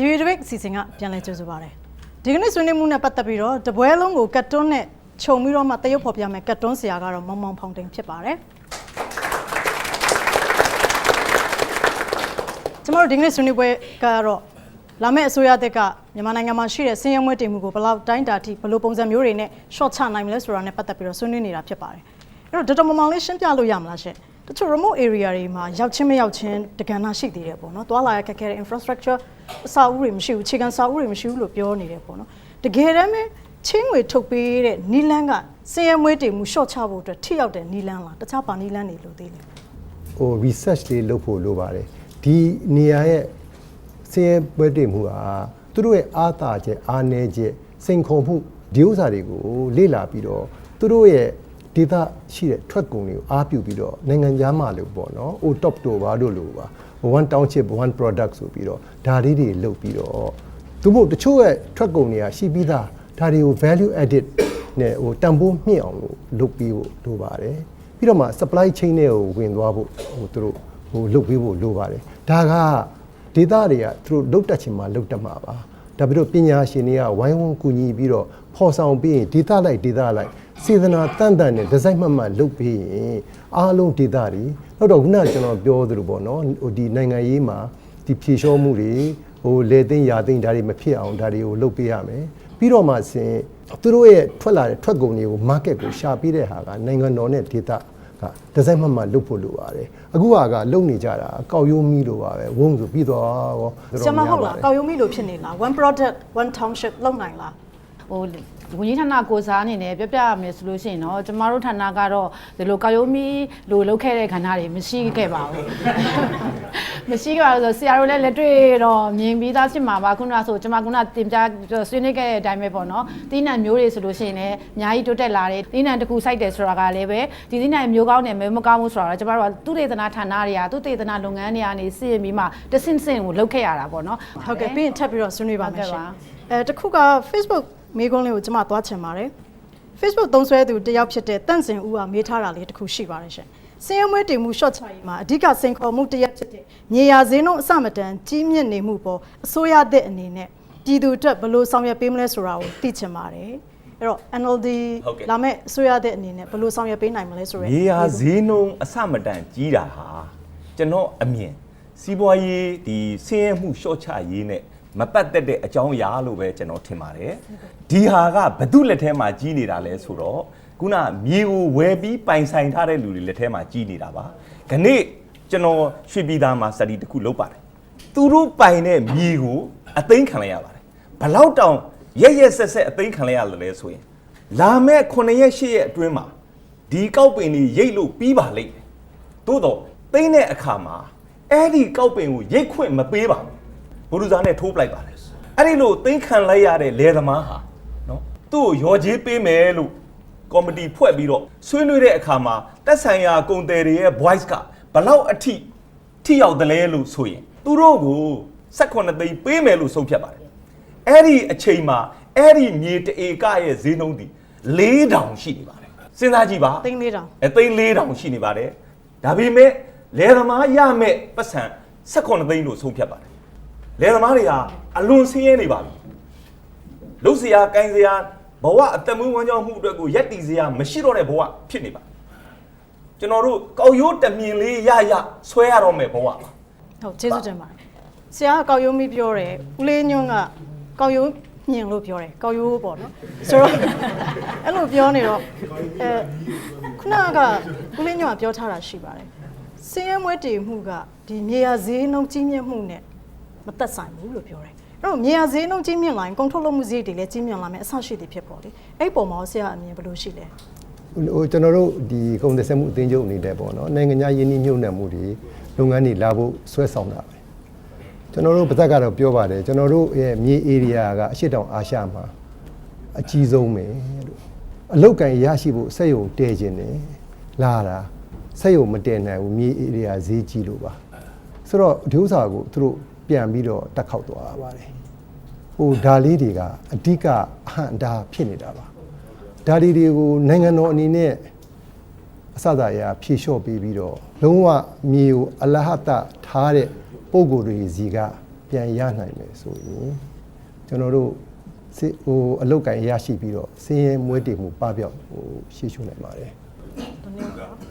ဒီရီဒဘိတ်အစီအစဉ်ကပြန်လည်ကြိုဆိုပါရစေဒီကနေ့ဆွေးနွေးမှုနဲ့ပတ်သက်ပြီးတော့တပွဲလုံးကိုကတ်တွန်းနဲ့ခြုံပြီးတော့မှတရုပ်ဖော်ပြမယ်ကတ်တွန်းဆရာကတော့မောင်မောင်ဖောင်တိန်ဖြစ်ပါတယ်ကျမတို့ဒီကနေ့ဆွေးနွေးပွဲကတော့လာမယ့်အစိုးရတက်ကမြန်မာနိုင်ငံမှာရှိတဲ့စင်းရဲမွေးတင်မှုကိုဘယ်လောက်တိုင်းတာထိဘယ်လိုပုံစံမျိုးတွေနဲ့ short ချနိုင်မလဲဆိုတာနဲ့ပတ်သက်ပြီးတော့ဆွေးနွေးနေတာဖြစ်ပါတယ်အဲ့တော့ဒေါက်တာမောင်မောင်လေးရှင်းပြလို့ရမလားရှင်တချို့ remote area တွေမှာရောက်ချင်းမရောက်ချင်းတကဏ္ဍရှိသေးတယ်ပေါ့နော်တွာလာရခက်ခဲတဲ့ infrastructure အဆောက်အဦတွေမရှိဘူးအခြေခံအဆောက်အဦတွေမရှိဘူးလို့ပြောနေတယ်ပေါ့နော်တကယ်တမ်းပဲချင်းငွေထုတ်ပေးတဲ့နီလန်းကစင်းရဲမွေးတင်မှု short ချဖို့အတွက်ထိရောက်တဲ့နီလန်းလားတခြားပါနီလန်းတွေလို့သေးတယ်ဟို research လေးလုပ်ဖို့လိုပါတယ်ဒီနေရာရဲ့ဆင်းရဲပွဲတည်မှုဟာသူတို့ရဲ့အားသာချက်အားနည်းချက်စိန်ခေါ်မှုဒီဥစ္စာတွေကိုလေ့လာပြီးတော့သူတို့ရဲ့ ဒေတာရှိတဲ့ထွက်ကုန်တွေကိုအားပြုပြီးတော့နိုင်ငံခြားမှာလို့ပေါ့နော်။ O top တို့ဘာတို့လို့ပါ one township one product ဆိုပြီးတော့ဒါလေးတွေလုပ်ပြီးတော့သူတို့တချို့ရဲ့ထွက်ကုန်တွေကရှိပြီးသားဒါတွေကို value added နဲ့ဟိုတန်ဖိုးမြင့်အောင်လို့လုပ်ပြီးဖို့လိုပါတယ်။ပြီးတော့မှ supply chain တွေကိုဝင်သွားဖို့ဟိုသူတို့ဟိုလုပ်ပေးဖို့လိုပါတယ်ဒါကဒေတာတွေကသူတို့လုတ်တက်ချင်မှလုတ်တက်မှာပါ ဒါပြီးတော့ပညာရှင်တွေကဝိုင်းဝန်းကူညီပြီးတော့ဖော်ဆောင်ပြီးရင်ဒေတာလိုက်ဒေတာလိုက်စေတနာတန်တန်နဲ့ဒီဇိုင်းမှတ်မှတ်လုတ်ပြီးရင်အားလုံးဒေတာတွေနောက်တော့ခုနကကျွန်တော်ပြောသလိုပေါ့နော်ဟိုဒီနိုင်ငံရေးမှာဒီဖြေလျှောမှုတွေဟိုလေသိန်းရာသိန်းဒါတွေမဖြစ်အောင်ဒါတွေကိုလုတ်ပေးရမယ်ပြီးတော့မှဆင်သူတို့ရဲ့ထွက်လာတဲ့ထွက်ကုန်တွေကို market ကိုရှာပေးတဲ့ဟာကနိုင်ငံတော်နဲ့ဒေတာ ကဒီဇိုင်းမှတ်မှလုတ်ဖို့လိုပါတယ်အခုဟာကလုတ်နေကြတာကောက်ရိုးမီလိုပါပဲဝုန်းဆိုပြီးတော့ရောဆရာမဟုတ်လားကောက်ရုံးမိလို့ဖြစ်နေလား one product one township လောက်နိုင်လားဟိုဝန်ကြီးဌာနကိုစားအနေနဲ့ပြပြရမယ်ဆိုလို့ရှိရင်တော့ကျမတို့ဌာနကတော့ဒီလိုကာယိုမီလိုလုပ်ခဲ့တဲ့ခန္ဓာတွေမရှိခဲ့ပါဘူး မရှိခဲ့ပါဘူးဆိုဆရာတို့လည်းလက်တွေ့တော့မြင်ပြီးသားဖြစ်မှာပါခုနကဆိုကျမခုနတင်ပြဆွေးနွေးခဲ့တဲ့အတိုင်းပဲပေါ့နော်တီးနှံမျိုးတွေဆိုလို့ရှိရင်လည်းအများကြီးတိုးတက်လာတယ်တီးနှံတစ်ခုစိုက်တယ်ဆိုတာကလည်းပဲဒီတီးနှံမျိုးကောင်းတယ်မဲမကောင်းဘူးဆိုတာတော့ကျမတို့ကသူတေသနာဌာနတွေကသူတေသနာလုပ်ငန်းတွေကနေစီရင်ပြီးမှတဆင့်ဆင့်ကိုလုပ်ခဲ့ရတာပေါ့နော်ဟုတ်ကဲ့ပြီးရင်ထပ်ပြီးတော့ဆွေးနွေးပါမယ်ရှင်ဟုတ်ကဲ့ပါအဲတစ်ခုက Facebook မေးခွန်းလေးကိုကျွန်မသွားချင်ပါတယ် Facebook သုံးစွဲသူတစ်ယောက်ဖြစ်တဲ့တန့်စင်ဦးကမေးထားတာလေးတစ်ခုရှိပါတယ်ရှင် စင်းရမွေးတင်မှု short ချရေးမှာအဓိကစိန်ခေါ်မှုတစ်ရက်ဖြစ်တဲ့မြေယာဈေးနှုန်းအဆမတန်ကြီးမြင့်နေမှုပေါ်အစိုးရသည့်အနေနဲ့ပြည်သူအတွက်ဘယ်လိုဆောင်ရွက်ပေးမလဲဆိုတာကိုသိချင်ပါတယ်အဲ့တော့ NLD ဟုတ်ကဲ့လာမယ့်အစိုးရသည့်အနေနဲ့ဘယ်လိုဆောင်ရွက်ပေးနိုင်မလဲဆိုရယ်မြေယာဈေးနှုန်းအဆမတန်ကြီးတာဟာကျွန်တော်အမြင်စီးပွားရေးဒီဆင်းရဲမှုလျှော့ချရေးနဲ့မပတ်သက်တဲ့အကြောင်းအရာလို့ပဲကျွန်တော်ထင်ပါတယ်ဒီဟာကဘသူလက်ထဲမှာကြီးနေတာလဲဆိုတော့ ခုနမြေကိုဝယ်ပြီးပိုင်ဆိုင်ထားတဲ့လူတွေလက်ထဲမှာကြီးနေတာပါခဏိကျွန်တော်ရွှေပြည်သားမှာစတီတစ်ခုလုပ်ပါတယ်သူတို့ပိုင်တဲ့မြေကိုအသိမ်းခံလိုက်ရပါတယ်ဘလောက်တောင်ရက်ရက်ဆက်ဆက်အသိမ်းခံလိုက်ရလဲဆိုရင်လာမဲ့9ရက်10ရက်အတွင်းမှာဒီကောက်ပင်ကြီးရိတ်လို့ပြီးပါလိမ့်မယ်။သို့တော့သိမ့်တဲ့အခါမှာအဲ့ဒီကောက်ပင်ကိုရိတ်ခွင့်မပေးပါဘူး။ဘုရုဇာနဲ့ထိုးပလိုက်ပါတယ်။အဲ့ဒီလိုသိမ့်ခံလိုက်ရတဲ့လယ်သမားဟာနော်သူ့ကိုရော်ကြီးပေးမယ်လို့ ကော်မတီဖွဲ့ပြီးတော့ဆွေးနွေးတဲ့အခါမှာတက်ဆိုင်ရာကုန်တယ်တွေရဲ့ voice ကဘလောက်အထိထိရောက်တယ်လဲလို့ဆိုရင်သူတို့ကို18သိန်းပေးမယ်လို့ဆုံးဖြတ်ပါတယ်။အဲ့ဒီအချိန်မှာအဲ့ဒီမြေတဧကရဲ့ဈေးနှုန်းဒီ4000ရှိနေပါတယ်။စဉ်းစားကြည့်ပါသိန်းလေးတောင်အသိန်း4000ရှိနေပါတယ်ဒါပေမဲ့လယ်သမားရမဲ့ပတ်စံ18သိန်းလို့ဆုံးဖြတ်ပါတယ်လယ်သမားတွေဟာအလွန်ဆင်းရဲနေပါပြီလုတ်စရာကိုင်းစရာ ဘဝအသက်မွေးဝမ်းကြောင်းမှုအတွက်ကိုရက်တီစရာမရှိတော့တဲ့ဘဝဖြစ်နေပါကျွန်တော်တို့ကောက်ရိုးတမြင်လေးရရဆွဲရတော့မယ်ဘဝပါဟုတ်ကျေးဇူးတင်ပါတယ်ဆရာကကောက်ရိုးမိပြောတယ်ဦးလေးညွန့်ကကောက်ရိုးညင်လို့ပြောတယ်ကောက်ရိုးပေါ့နော်ဆိုတော့အဲ့လိုပြောနေတော့အဲခုနကဦးလေးညွန့်ကပြောထားတာရှိပါတယ်စင်းရဲမွေးတည်မှုကဒီမြေယာဈေးနှုန်းကြီးမြင့်မှုနဲ့မသက်ဆိုင်ဘူးလို့ပြောတယ် အဲ့တော့မြေယာဈေးနှုန်းကြီးမြင့်လာရင်ကုန်ထုတ်လုပ်မှုဈေးတွေလည်းကြီးမြင့်လာမယ်အဆရှိသည်ဖြစ်ပေါ်လေအဲ့ပုံမှာရောဆရာအမြင်ဘယ်လိုရှိလဲဟိုကျွန်တော်တို့ဒီကုန်သက်ဆက်မှုအသင်းချုပ်အနေနဲ့ပေါ့နော်နိုင်ငံခြားယင်းနှိမ့်ညွတ်နှံမှုတွေလုပ်ငန်းတွေလာဖို့ဆွဲဆောင်တာပဲကျွန်တော်တို့ပါဇက်ကတော့ပြောပါတယ်ကျွန်တော်တို့ရဲ့မြေ area ကအရှိတောင်အာရှမှာအကြီးဆုံးပဲလို့အလောက်ကန်ရရှိဖို့စက်ရုံတည်ခြင်းတယ်လာတာစက်ရုံမတည်နိုင်ဘူးမြေ area ဈေးကြီးလို့ပါဆိုတော့ဒီဥစ္စာကိုသူတို့ ပြန်ပြီးတော့တက်ခောက်သွားပါတယ်ဟိုဒါလေးတွေကအဓိကအဟန့်အတားဖြစ်နေတာပါဒါဒီတွေကိုနိုင်ငံတော်အနေနဲ့အစသာအရာဖြေလျှော့ပေးပြီးတော့လုံးဝမြေကိုအလဟတထားတဲ့ပုံကိုယ်တွေစီကပြန်ရနိုင်မယ်ဆိုရင်ကျွန်တော်တို့စေဟိုအလုတ်ကန်ရရှိပြီးတော့စင်းရဲမွေးတည်မှုပပျောက်ဟိုရှေ့ရှုနိုင်ပါတယ်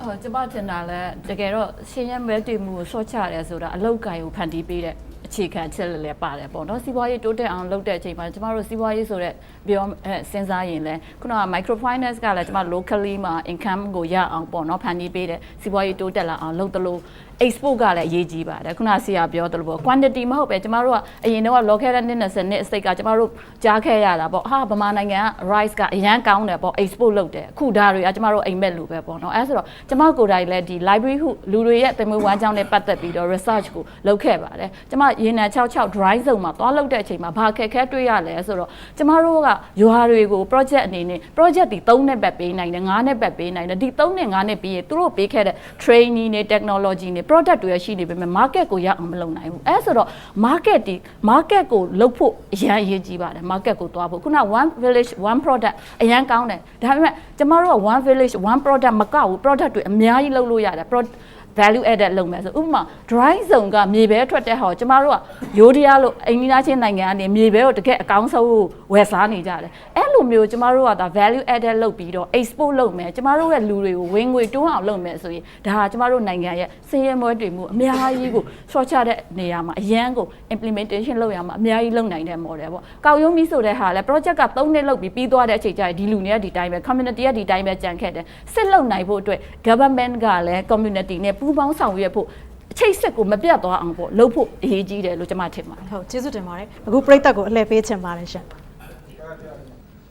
အော်ကျမထင်တာလဲတကယ်တော့ရှင်းရဲမဲတည်မှုကိုဆော့ချရဲဆိုတာအလောက်ကိုင်ကိုဖန်တီးပေးတဲ့ အခြေခံချက်လည်းလည်းပါတယ်ပေါ့နော်စီးပွားရေးတိုးတက်အောင်လုပ်တဲ့အချိန်မှာကျမတို့စီးပွားရေးဆိုတဲ့ပြောအဲစဉ်းစားရင်လဲခုနက microfinance ကလည်းကျမ locally မှာ income ကိုရအောင်ပေါ့နော်ဖန်တီးပေးတဲ့စီးပွားရေးတိုးတက်လာအောင်လုပ်တယ်လို့ export ကလည်းအရေးကြီးပါတယ်ခုနဆရာပြောတယ်လို့ပေါ့ quantity မဟုတ်ပဲကျမတို့ကအရင်တော့ local နဲ့20နှစ်အစိတ်ကကျမတို့ကြားခဲ့ရတာပေါ့ဟာဗမာနိုင်ငံက rice ကအရန်ကောင်းတယ်ပေါ့ export လုပ်တယ်အခုဒါတွေကကျမတို့အိမ်မက်လူပဲပေါ့နော်အဲဆိုတော့ကျမကိုယ်တိုင်လည်းဒီ library ဟုလူတွေရဲ့တမွေးဝမ်းကြောင်းနဲ့ပတ်သက်ပြီးတော့ research ကိုလုပ်ခဲ့ပါတယ်ကျမရေနံ66 dry zone မှာသွားလုပ်တဲ့အချိန်မှာဘာခက်ခဲတွေ့ရလဲဆိုတော့ကျမတို့ကရွာတွေကို project အနေနဲ့ project ဒီ3နှစ်ပဲပေးနိုင်တယ်9နှစ်ပဲပေးနိုင်တယ်ဒီ3နှစ်9နှစ်ပြီးရင်သူတို့ပေးခဲ့တဲ့ training နဲ့ technology နဲ့ product တွေရှိနေပေမဲ့ market ကိုရအောင်မလုပ်နိုင်ဘူးအဲဆိုတော့ market ဒီ market ကိုလုပ်ဖို့အရန်အရေးကြီးပါတယ် market ကိုသွားဖို့ခုန one village one product အရန်ကောင်းတယ်ဒါပေမဲ့ကျမတို့က one village one product မကဘူး product တွေအများကြီးလုပ်လို့ရတယ် product value added လုပ်မယ်ဆိုဥပမာ dry zone ကမြေပဲထွက်တဲ့ဟာကိုကျမတို့ကယိုဒီယာလို့အိန္ဒိယချင်းနိုင်ငံကနေမြေပဲကိုတကယ်အကောင်းဆုံးကိုဝယ်စားနေကြတယ်အဲ့လိုမျိုးကျမတို့ကဒါ value added လုပ်ပြီးတော့ export လုပ်မယ်ကျမတို့ရဲ့လူတွေကိုဝင်ငွေတိုးအောင်လုပ်မယ်ဆိုရင်ဒါကကျမတို့နိုင်ငံရဲ့စည်ရဲမွဲတွေမှုအများကြီးကိုဆော့ချတဲ့နေရာမှာအရန်ကို implementation လုပ်ရမှာအများကြီးလုပ်နိုင်တဲ့ model ပေါ့ကောက်ရုံးပြီးဆိုတဲ့ဟာလဲ project က3နှစ်လုပ်ပြီးပြီးသွားတဲ့အချိန်ကျရင်ဒီလူတွေကဒီတိုင်းပဲ community ကဒီတိုင်းပဲကြံခဲ့တယ်စစ်လုပ်နိုင်ဖို့အတွက် government ကလည်း community နဲ့ပူးပေါင်းဆောင်ရွက်ဖို့အချိတ်ဆက်ကိုမပြတ်သွားအောင်ပေါ့လုပ်ဖို့အရေးကြီးတယ်လို့ကျွန်မထင်ပါတယ်ဟုတ်ကျေးဇူးတင်ပါတယ်အခုပြိတက်ကိုအလှည့်ပေးချင်ပါတယ်ရှင်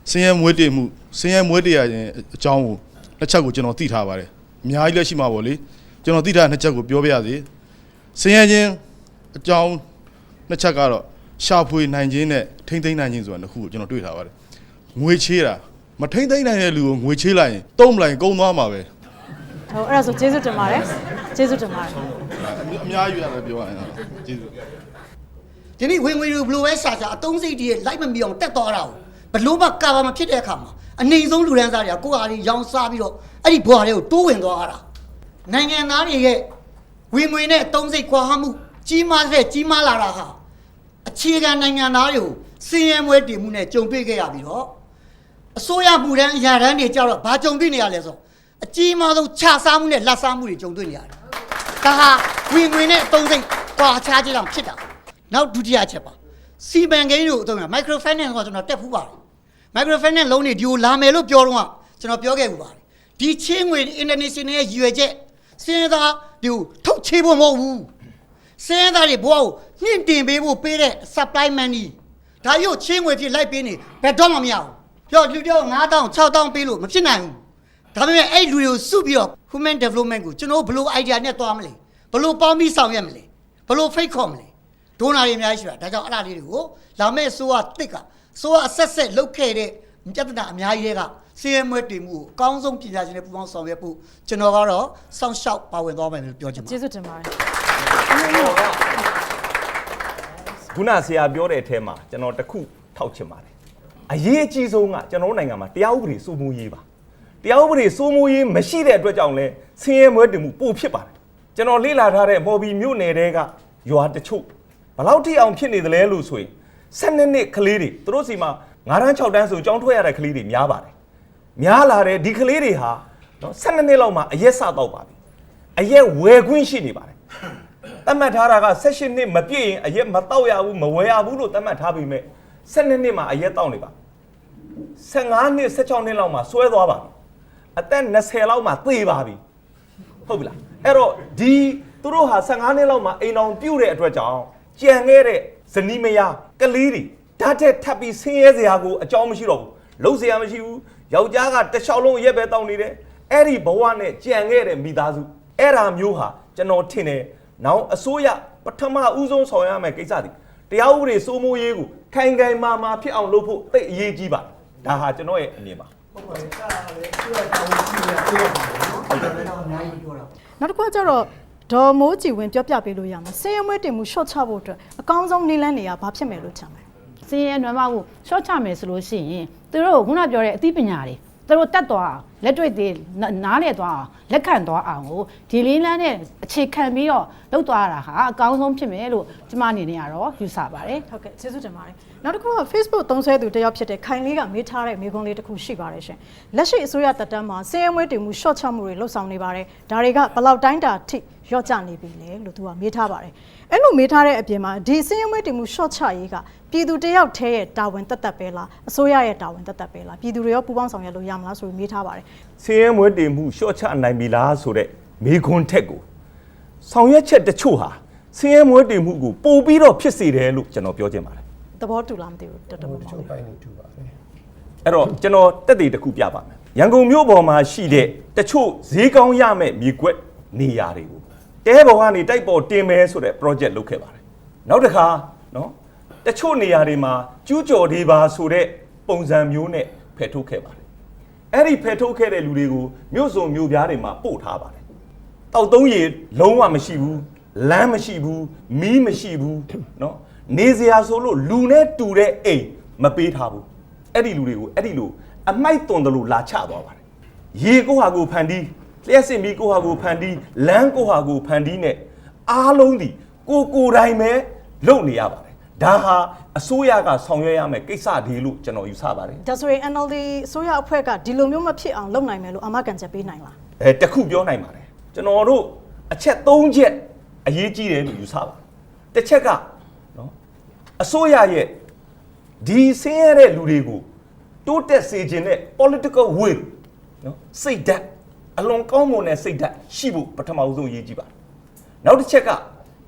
ဆင်းရဲမွေးတည်မှုဆင်းရဲမွေးတည်ရခြင်းအကြောင်းကိုနှစ်ချက်ကိုကျွန်တော်သိထားပါတယ်အများကြီးလက်ရှိမှာပေါ့လေကျွန်တော်သိထားတဲ့နှစ်ချက်ကိုပြောပြရစီဆင်းရဲခြင်းအကြောင်းနှစ်ချက်ကတော့ရှာဖွေနိုင်ခြင်းနဲ့ထိမ့်သိမ်းနိုင်ခြင်းဆိုတာနှစ်ခုကိုကျွန်တော်တွေ့ထားပါတယ်ငွေချေးတာမထိမ့်သိမ်းနိုင်တဲ့လူကိုငွေချေးလိုက်ရင်တုံးမလိုက်ရင်ကုန်သွားမှာပဲဟုတ်အဲ့ဒါဆိုကျေးဇူးတင်ပါတယ် ကျေးဇူးတင်ပါတယ်အများကြီးရတယ်ပြောရရင်တော့ကျေးဇူးဒီနေ့ဝင်ငွေတွေဘလို့ပဲရှာရှာအတုံးစိတ်တည်းလိုက်မမီအောင်တက်သွားတာကိုဘလို့မှကာဘာမဖြစ်တဲ့အခါမှာအနေဆုံးလူရန်စားတွေကကိုယ့်ဟာတွေရောင်းစားပြီးတော့အဲ့ဒီဘွားတွေကိုတိုးဝင်သွားတာနိုင်ငံသားတွေရဲ့ဝင်ငွေနဲ့အတုံးစိတ်ခွာဟမှုကြီးမားတဲ့ကြီးမားလာတာဟာအခြေခံနိုင်ငံသားတွေကိုစည်ရဲမွဲတည်မှုနဲ့ကြုံတွေ့ခဲ့ရပြီးတော့အစိုးရမှုတန်းအရာတန်းတွေကြတော့ဘာကြုံတွေ့နေရလဲဆိုတော့အကြီးမားဆုံးခြာစားမှုနဲ့လက်စားမှုတွေကြုံတွေ့နေရတယ် ဒါဟာဝင်ငွေနဲ့အသုံးစိတ်ကွာခြားခြင်းကြောင့်ဖြစ်တာနောက်ဒုတိယချက်ပါစီမံကိန်းတို့အသုံးရ micro finance ကကျွန်တော်တက်ဖူးပါတယ် micro finance လုံးတွေဒီကိုလာမယ်လို့ပြောတော့ကကျွန်တော်ပြောခဲ့ဘူးပါတယ်ဒီချင်းငွေ international ရဲ့ရည်ရွယ်ချက်စဉ်းစားဒီကိုထုတ်ချေဖို့မဟုတ်ဘူးစဉ်းစားတွေဘဝကိုညှင့်တင်ပေးဖို့ပေးတဲ့ supply money ဒါရုပ်ချင်းငွေဖြစ်လိုက်ပေးနေဘယ်တော့မှမရဘူးပြောလူပြော9000 6000ပေးလို့မဖြစ်နိုင်ဘူး ဒါပေမဲ့အဲ့လူတွေကိုစုပြီးတော့ human development ကိုကျွန်တော်တို့ဘယ်လို idea နဲ့သွားမလဲဘယ်လိုပေါင်းပြီးဆောင်ရွက်မလဲဘယ်လိုဖိတ်ခေါ်မလဲဒိုနာတွေအများကြီးရှိတာဒါကြောင့်အဲ့ဒါလေးတွေကိုလာမဲ့ဆိုးကတစ်ကဆိုးကအဆက်ဆက်လုတ်ခဲ့တဲ့ပြဿနာအများကြီးတွေကစီးရဲမွဲတည်မှုကိုအကောင်းဆုံးပညာရှင်တွေပူးပေါင်းဆောင်ရွက်ဖို့ကျွန်တော်ကတော့စောင့်ရှောက်ပါဝင်သွားမယ်လို့ပြောချင်ပါတယ်ကျေးဇူးတင်ပါတယ်ခုနဆရာပြောတဲ့အထဲမှာကျွန်တော်တစ်ခုထောက်ချင်ပါတယ်အရေးအကြီးဆုံးကကျွန်တော်တို့နိုင်ငံမှာတရားဥပဒေစိုးမိုးရေးပါ တရားဥပဒေစိုးမိုးရေးမရှိတဲ့အတွက်ကြောင့်လဲဆင်းရဲမွဲတင်မှုပိုဖြစ်ပါတယ်ကျွန်တော်လေ့လာထားတဲ့မော်ဘီမြို့နယ်တဲကရွာတချို့ဘယ်လောက်ထိအောင်ဖြစ်နေသလဲလို့ဆိုရင်12နှစ်ကလေးတွေသူတို့စီမှာ9တန်း6တန်းဆိုကြောင်းထွက်ရတဲ့ကလေးတွေများပါတယ်များလာတဲ့ဒီကလေးတွေဟာနော်12နှစ်လောက်မှအရက်စတော့ပါပြီအရက်ဝယ်ခွင့်ရှိနေပါတယ်သတ်မှတ်ထားတာက16နှစ်မပြည့်ရင်အရက်မတော့ရဘူးမဝယ်ရဘူးလို့သတ်မှတ်ထားပြီးမြဲ12နှစ်မှာအရက်တောက်နေပါ15နှစ်16နှစ်လောက်မှာဆွဲသွားပါပြီ အသက်20လောက်မှာသေပါပြီဟုတ်ပြီလားအဲ့တော့ဒီသူတို့ဟာ15နှစ်လောက်မှာအိမ်အောင်ပြုတ်တဲ့အတွက်ကြောင့်ကြံခဲ့တဲ့ဇနီးမယားကလေးတွေဓာတ်တက်ထပ်ပြီးဆင်းရဲစရာကိုအကြောင်းမရှိတော့ဘူးလုံးစရာမရှိဘူးယောက်ျားကတစ်လျှောက်လုံးရက်ပဲတောင်းနေတယ်အဲ့ဒီဘဝနဲ့ကြံခဲ့တဲ့မိသားစုအဲ့ဒါမျိုးဟာကျွန်တော်ထင်တယ်နောက်အစိုးရပထမဦးဆုံးဆောင်ရမယ့်ကိစ္စတွေတရားဥပဒေစိုးမိုးရေးကိုခိုင်ခိုင်မာမာဖြစ်အောင်လုပ်ဖို့သိအရေးကြီးပါဒါဟာကျွန်တော်ရဲ့အမြင်ပါ နောက်တစ်ခုကကျတော့ဒေါ်မိုးကြည်ဝင်ပြောပြပေးလို့ရမှာစင်ရမွေးတင်မှု short ချဖို့အတွက်အကောင်းဆုံးနည်းလမ်းတွေကဘာဖြစ်မယ်လို့ထင်လဲစင်းရဲနွမ်းမကိုရှော့ချမယ်ဆိုလို့ရှိရင်သူတို့ကခုနပြောတဲ့အသိပညာတွေသူတို့တက်သွားအောင် လက်တွေ့သေးနားလည်သွားအောင်လက်ခံသွားအောင်ကိုဒီလေးလန်းနဲ့အခြေခံပြီးတော့လုပ်သွားတာဟာအကောင်းဆုံးဖြစ်မယ်လို့ကျမအနေနဲ့ကတော့ယူဆပါတယ်ဟုတ်ကဲ့ကျေးဇူးတင်ပါတယ်နောက်တစ်ခုက Facebook သုံးဆွဲသူတစ်ယောက်ဖြစ်တဲ့ခိုင်လေးကမေးထားတဲ့မေးခွန်းလေးတစ်ခုရှိပါတယ်ရှင်လက်ရှိအစိုးရတပ်တန်းမှာစည်ရဲမွေးတင်မှု short ချမှုတွေလှုပ်ဆောင်နေပါတယ်ဒါတွေကဘယ်လောက်တိုင်းတာထိရော့ကျနေပြီလဲလို့သူကမေးထားပါတယ်အဲ့လိုမေးထားတဲ့အပြင်မှာဒီစည်ရဲမွေးတင်မှု short ချရေးကပြည်သူတစ်ယောက်တည်းရဲ့တာဝန်တက်တက်ပဲလားအစိုးရရဲ့တာဝန်တက်တက်ပဲလားပြည်သူတွေရောပူးပေါင်းဆောင်ရွက်လို့ရမလားဆိုပြီးမေးထားပါတယ်ဆင်းရဲမွဲတေမှုရှော့ချနိုင်ပြီလားဆိုတဲ့မေခွန်းထက်ကိုဆောင်ရွက်ချက်တချို့ဟာဆင်းရဲမွဲတေမှုကိုပို့ပြီးတော့ဖြစ်စေတယ်လို့ကျွန်တော်ပြောချင်ပါတယ်သဘောတူလားမသိဘူးတော်တော်တပါချို့ပိုင်းနေတူပါတယ်အဲ့တော့ကျွန်တော်တက်တည်တစ်ခုပြပါမယ်ရန်ကုန်မြို့ပေါ်မှာရှိတဲ့တချို့ဈေးကောင်းရမဲ့မြေကွက်နေရာတွေကိုတဲဘော်ကနေတိုက်ပေါ်တင်မဲဆိုတဲ့ project လုပ်ခဲ့ပါတယ်နောက်တစ်ခါနော်တချို့နေရာတွေမှာကျူးကျော်တွေပါဆိုတဲ့ပုံစံမျိုးနဲ့ဖယ်ထုတ်ခဲ့ပါတယ် အဲ့ဒီဖယ်ထုတ်ခဲ့တဲ့လူတွေကိုမြို့စုံမြို့ပြားတွေမှာပို့ထားပါတယ် တောက်သုံးရေလုံးဝမရှိဘူးလမ်းမရှိဘူးမီးမရှိဘူးเนาะနေစရာဆိုလို့လူနဲ့တူတဲ့အိမ်မပေးထားဘူးအဲ့ဒီလူတွေကိုအဲ့ဒီလိုအမိုက်သွန်တယ်လို့လာချသွားပါတယ်ရေကိုဟာကိုဖန်တီးလျှက်စစ်မီးကိုဟာကိုဖန်တီးလမ်းကိုဟာကိုဖန်တီးနဲ့အားလုံးဒီကိုကိုယ်တိုင်ပဲလုပ်နေရပါတယ် ယ် ဒါဟာအစိုးရကဆောင်ရွက်ရမယ်ကိစ္စဒီလို့ကျွန်တော်ယူဆပါတယ်ဒါဆိုရင် NLD အစိုးရအဖွဲ့ကဒီလိုမျိုးမဖြစ်အောင်လုပ်နိုင်မယ်လို့အာမခံချက်ပေးနိုင်လားအဲတစ်ခုပြောနိုင်ပါတယ်ကျွန်တော်တို့အချက်၃ချက်အရေးကြီးတယ်လို့ယူဆပါတယ်တစ်ချက်ကနော်အစိုးရရဲ့ဒီဆင်းရဲတဲ့လူတွေကိုတိုးတက်စေခြင်းနဲ့ political will နော်စိတ်ဓာတ်အလွန်ကောင်းမွန်တဲ့စိတ်ဓာတ်ရှိဖို့ပထမဦးဆုံးအရေးကြီးပါတယ်နောက်တစ်ချက်က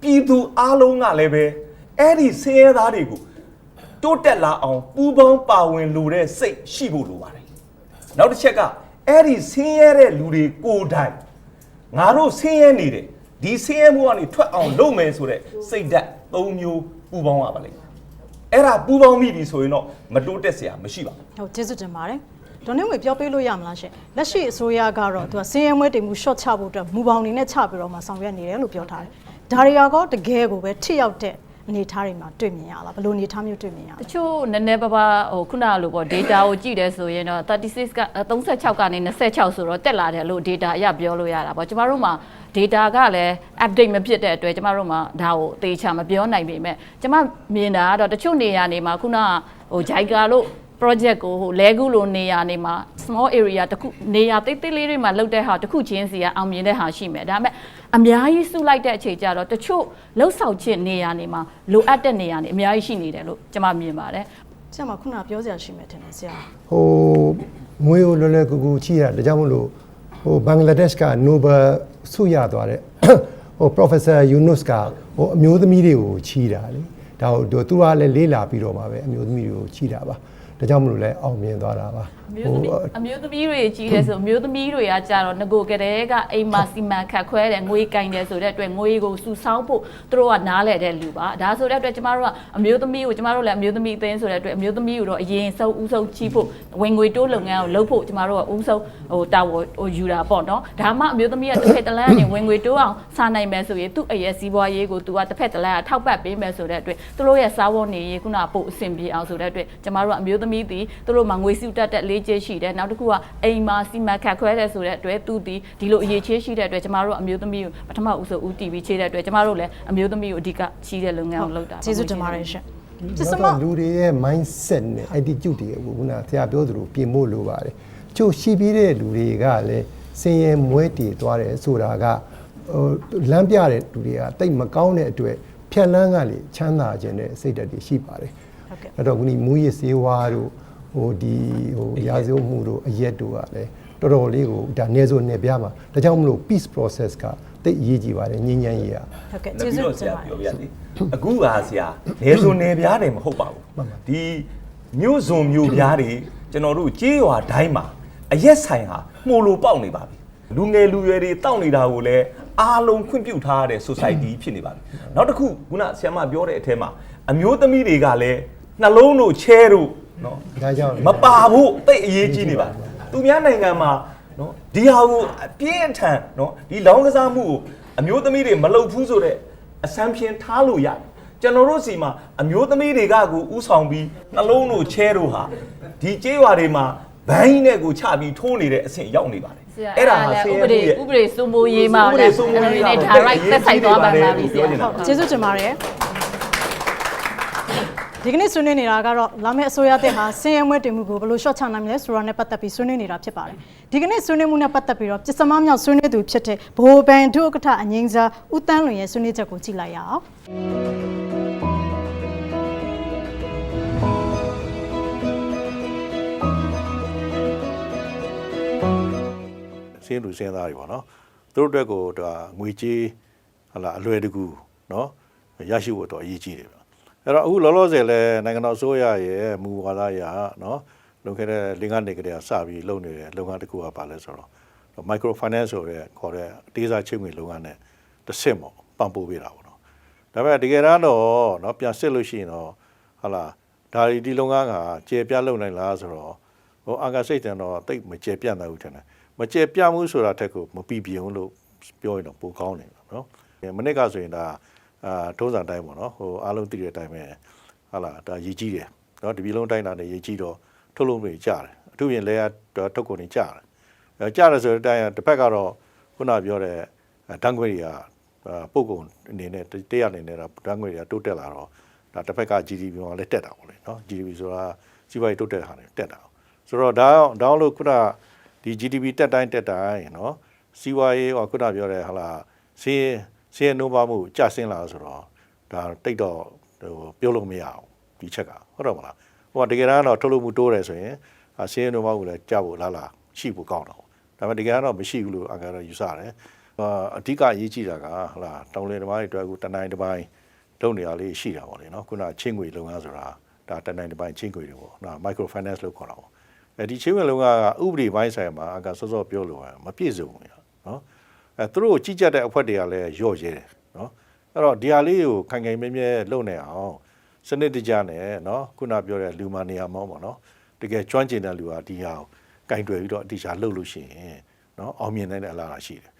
ပြည်သူအားလုံးကလည်းပဲ အဲ့ဒီဆင်းရဲသားတွေကိုတိုးတက်လာအောင်ပူးပေါင်းပါဝင်လိုတဲ့စိတ်ရှိဖို့လိုပါတယ်နောက်တစ်ချက်ကအဲ့ဒီဆင်းရဲတဲ့လူတွေကိုယ်တိုင်ငါတို့ဆင်းရဲနေတယ်ဒီဆင်းရဲမှုကနေထွက်အောင်လုပ်မယ်ဆိုတဲ့စိတ်ဓာတ်၃မျိုးပူးပေါင်းရပါလိမ့်မယ်အဲ့ဒါပူးပေါင်းမိပြီဆိုရင်တော့မတိုးတက်စရာမရှိပါဘူးဟုတ်ကျေးဇူးတင်ပါတယ်ဒေါ်နေဝေပြောပြလို့ရမလားရှင်လက်ရှိအစိုးရကတော့သူကဆင်းရဲမွဲတိမ်မှု short ချဖို့အတွက်မူပေါင်းနေနဲ့ချပြီးတော့မှဆောင်ရွက်နေတယ်လို့ပြောထားတယ်ဒါရီယာကတကယ်ကိုပဲထိရောက်တဲ့ အနေအထားတွေမှာတွေ့မြင်ရလားဘယ်လိုအနေအထားမျိုးတွေ့မြင်ရတလဲချို့နည်းနည်းပါးပါးဟိုခုနကလိုပေါ့ data ကိုကြည့်တယ်ဆိုရင်တော့36က36ကနေ26ဆိုတော့တက်လာတယ်လို့ data အရပြောလို့ရတာပေါ့ကျမတို့မှာ data ကလည်း update မဖြစ်တဲ့အတွက်ကျမတို့မှာဒါကိုအသေးချာမပြောနိုင်ပေမဲ့ကျမမြင်တာကတော့တချို့နေရာနေမှာခုနကဟို JICA လို့ project ကိုဟိုလဲကူလိုနေရာနေမှာ small area တခုနေရာတိတ်တိတ်လေးတွေမှာလောက်တဲ့ဟာတခုချင်းစီကအောင်မြင်တဲ့ဟာရှိမယ်ဒါပေမဲ့အများကြီးစုလိုက်တဲ့အချိန်ကျတော့တချို့လှုပ်ဆောင်ခြင်းနေရာနေမှာလိုအပ်တဲ့နေရာနေအများကြီးရှိနေတယ်လို့ကျွန်မမြင်ပါတယ်ဆရာမခုနပြောစရာရှိမယ်ထင်တယ်ဆရာဟိုငွေကိုလွယ်လွယ်ကူကူချိရဒါကြောင့်မလို့ဟိုဘင်္ဂလားဒေ့ရှ်က Nobel ဆုရသွားတဲ့ဟို Professor Yunus ကဟိုအမျိုးသမီးတွေကိုချီတာလေဒါဟိုသူကလည်းလေးလာပြီးတော့မှပဲအမျိုးသမီးတွေကိုချီတာပါ ဒါကြောင့်မလို့လည်းအောင်မြင်သွားတာပါအ မျိုးသမီးအမျိုးသမီးတွေကြီးတယ်ဆိုအမျိုးသမီးတွေကကြတော့ငကိုကလေးကအိမ်မှာစီမံခတ်ခွဲတယ်ငွေကင်တယ်ဆိုတဲ့အတွက်ငွေကိုစုဆောင်းဖို့သူတို့ကနားလဲတဲ့လူပါဒါဆိုတဲ့အတွက်ကျမတို့ကအမျိုးသမီးကိုကျမတို့လည်းအမျိုးသမီးအသင်းဆိုတဲ့အတွက်အမျိုးသမီးကိုတော့အရင်ဆုံးဦးဆုံးချီးဖို့ဝင်ငွေတိုးလုပ်ငန်းကိုလုပ်ဖို့ကျမတို့ကဦးဆုံးဟိုတာဝန်ဟိုယူတာပေါ့နော်ဒါမှအမျိုးသမီးကတစ်ဖက်တစ်လမ်းကနေဝင်ငွေတိုးအောင်စားနိုင်မယ်ဆိုရင်သူ့အရဲ့စီးပွားရေးကိုသူကတစ်ဖက်တစ်လမ်းကထောက်ပံ့ပေးမယ်ဆိုတဲ့အတွက်သူတို့ရဲ့စားဝတ်နေရေးခုနကပို့အဆင်ပြေအောင်ဆိုတဲ့အတွက်ကျမတို့ကအမျိုးသမီးတီသူတို့မှာငွေစုတက်တက်လေးချေရှိတယ်နောက်တစ်ခုကအိမ်မှာစီမံခတ်ခွဲတဲ့ဆိုတဲ့အတွက်သူတီဒီလိုအရေးချေရှိတဲ့အတွက်ကျမတို့အမျိုးသမီးကိုပထမဦးဆုံးဦးတီပြီးချေတဲ့အတွက်ကျမတို့လည်းအမျိုးသမီးကိုအဓိကချီးတဲ့လုပ်ငန်းကိုလုပ်တာပါကျေးဇူးတင်ပါတယ်ရှင်ပစ္စနောမက်ကလူတွေရဲ့ mindset နဲ့ attitude တွေကိုခုနဆရာပြောသလိုပြင်ဖို့လိုပါတယ်။ချို့ရှိပြီးတဲ့လူတွေကလည်းစင်ရဲမွဲတည်သွားတယ်ဆိုတာကဟိုလမ်းပြတဲ့လူတွေကတိတ်မကောင်းတဲ့အတွက်ဖြက်လန်းကလေချမ်းသာခြင်းတဲ့စိတ်ဓာတ်တွေရှိပါတယ်။ဟုတ်ကဲ့အဲ့တော့ခုနီမူရစ်စေးဝါးတို့ ဟိုဒီဟိုရာဇဝတ်မှုတို့အရက်တို့ကလည်းတော်တော်လေးကိုဒါနေဆိုနေပြမှာဒါကြောင့်မလို့ peace process ကတိတ်အရေးကြီးပါတယ်ငြိမ်းချမ်းရေးကဟုတ်ကဲ့နောက်ကျေးပြီးဇူးတော့ဆတင်ရာပါတယ်ပြောပြစီအခုကဆရာနေစုံနေပြားတယ်မဟုတ်ပါဘူးဒီမြို့စုံမြို့ပြားတွေကျွန်တော်တို့ကြေးရွာတိုင်းမှာအရက်ဆိုင်ဟာမှုလိုပေါက်နေပါပြီလူငယ်လူရွယ်တွေတောက်နေတာကိုလည်းအားလုံးခွင့်ပြုထားရတဲ့ society ဖြစ်နေပါပြီနောက်တစ်ခုခုနဆရာမပြောတဲ့အထက်မှာအမျိုးသမီးတွေကလည်းနှလုံးတို့ချဲတို့ နော်ဒါကြောင့်မပါဘူးတိတ်အရေးကြီးနေပါသူများနိုင်ငံမှာနော်ဒီဟာကိုအပြင်းအထန်နော်ဒီလောင်းကစားမှုကိုအမျိုးသမီးတွေမလုပ်ဘူးဆိုတော့အစမ်းဖြင်းထားလို့ရတယ်ကျွန်တော်တို့စီမှာအမျိုးသမီးတွေကကိုဥဆောင်ပြီးနှလုံးတို့ချဲတို့ဟာဒီကျေးရွာတွေမှာဘဘိုင်းနဲ့ကိုချပြီးထိုးနေတဲ့အဆင့်ရောက်နေပါတယ်ဆရာအဲ့ဒါဟာလည်းဆင်းဥရဲပမှုဒေရဲ့ဥပဒေစိုးမိုးရေးမှာဥပဒေစိုးမိုးရေးမှာလည်းဒါ right သက်ဆိုင်သွားပါလားဆရာပြောနေတာကျေးဇူးတင်ပါတယ် ဒီကနေ့ဆွေးနွေးနေတာကတော့လာမယ့်အစိုးရတဲ့ဟာစင်ရဲမွဲတင်မှုကိုဘယ်လိုရှော့ချနိုင်မလဲဆိုတာနဲ့ပတ်သက်ပြီးဆွေးနွေးနေတာဖြစ်ပါတယ်ဒီကနေ့ဆွေးနွေးမှုနဲ့ပတ်သက်ပြီးတော့ပစ္စမမြောက်ဆွေးနွေးသူဖြစ်တဲ့ဘိုးဘန်ဒုဥက္ကဋ္ဌအငိမ့်စားဦးတန်းလွင်ရဲ့ဆွေးနွေးချက်ကိုကြည့်လိုက်ရအောင်စင်းလူစင်းသားတွေပေါ့နော်သူတို့အတွက်ကိုဒါငွေကြေးဟလာအလွယ်တကူနော်ရရှိဖို့တော့အရေးကြီးတယ်ပေါ့ အဲ့တော့အခုလောလောဆယ်လဲနိုင်ငံတော်အစိုးရရဲ့မူဝါဒအရနော်လွန်ခဲ့တဲ့၄၅နှစ်ကတည်းကစပြီးလုပ်နေတဲ့လုပ်ငန်းတစ်ခုကပါလဲဆိုတော့ micro finance ဆိုတဲ့ခေါ်တဲ့အသေးစားချင်းငွေလုပ်ငန်းနဲ့တစ်ဆင့်ပေါ့ပံ့ပိုးပေးတာပေါ့နော်ဒါပေမဲ့တကယ်တမ်းတော့နော်ပြန်စစ်လို့ရှိရင်တော့ဟလာဒါဒီဒီလုပ်ငန်းကကျေပြတ်လုပ်နိုင်လားဆိုတော့ဟိုအာကစိတ်တန်တော့တိတ်မကျေပြတ်နိုင်ဘူးထင်တယ်မကျေပြတ်မှုဆိုတာတက်ကိုမပြီးပြင်းလို့ပြောရင်တော့ပိုကောင်းတယ်နော်မနစ်ကဆိုရင်ဒါ အာထုံးစံတိုင်းပေါ့နော်ဟိုအားလုံးသိတဲ့အတိုင်းပဲဟာလာဒါရည်ကြီးတယ်နော်ဒီပြည်လုံးတိုင်းတာနဲ့ရည်ကြီးတော့ထုတ်လုပ်တွေကျတယ်အထူးဖြင့်လဲရထုတ်ကုန်တွေကျတယ်အဲကျတယ်ဆိုတဲ့အတိုင်းတစ်ဖက်ကတော့ခုနပြောတဲ့ဓာတ်ငွေတွေကပုတ်ကုန်အနေနဲ့တရားအနေနဲ့ဓာတ်ငွေတွေကတိုးတက်လာတော့ဒါတစ်ဖက်က GDP မှာလည်းတက်တာပေါ့လေနော် GDP ဆိုတာစီးပွားရေးတိုးတက်တာနဲ့တက်တာဆိုတော့ဒါဒေါင်းလို့ခုနဒီ GDP တက်တိုင်းတက်တိုင်းနော်စီးပွားရေးဟောခုနပြောတဲ့ဟလာစီး စီးနှုံးပါမှုကျဆင်းလာဆိုတော့ဒါတိတ်တော့ဟိုပြောလို့မရအောင်ဒီချက်ကဟုတ်တော့မလားဟိုကတကယ်တမ်းတော့ထုတ်လုပ်မှုတိုးတယ်ဆိုရင်အာစီးနှုံးပါမှုလည်းကျဖို့လားလားရှိဖို့ကောင်းတော့ဒါပေမဲ့တကယ်တော့မရှိဘူးလို့အကတော့ယူဆတယ်အာအဓိကအရေးကြီးတာကဟလာတောင်လေတမိုင်းတွေအတွက်အခုတနိုင်တစ်ပိုင်းလုပ်နေရလေးရှိတာပေါ့လေနော်ခုနချင်းငွေလုပ်ငန်းဆိုတာဒါတနိုင်တစ်ပိုင်းချင်းငွေတွေပေါ့နော် micro finance လို့ခေါ်တာပေါ့အဲဒီချင်းဝင်လုံးကဥပဒေပိုင်းဆိုင်မှာအကစောစောပြောလို့ရမပြည့်စုံဘူးနော် အဲသူတို့ကိုကြီးကြပ်တဲ့အဖွဲ့တွေကလည်းရော့ရဲတယ်နော်အဲ့တော့ဒီဟာလေးကိုခိုင်ခိုင်မြဲမြဲလုပ်နေအောင်စနစ်တကျနဲ့နော်ခုနပြောတဲ့လူမာနေရာမောင်းပေါ့နော်တကယ်ကျွမ်းကျင်တဲ့လူဟာဒီဟာကိုကင်တွယ်ပြီးတော့အတိအကျလုပ်လို့ရှိရင်နော်အောင်မြင်နိုင်တဲ့အလားအလာရှိတယ်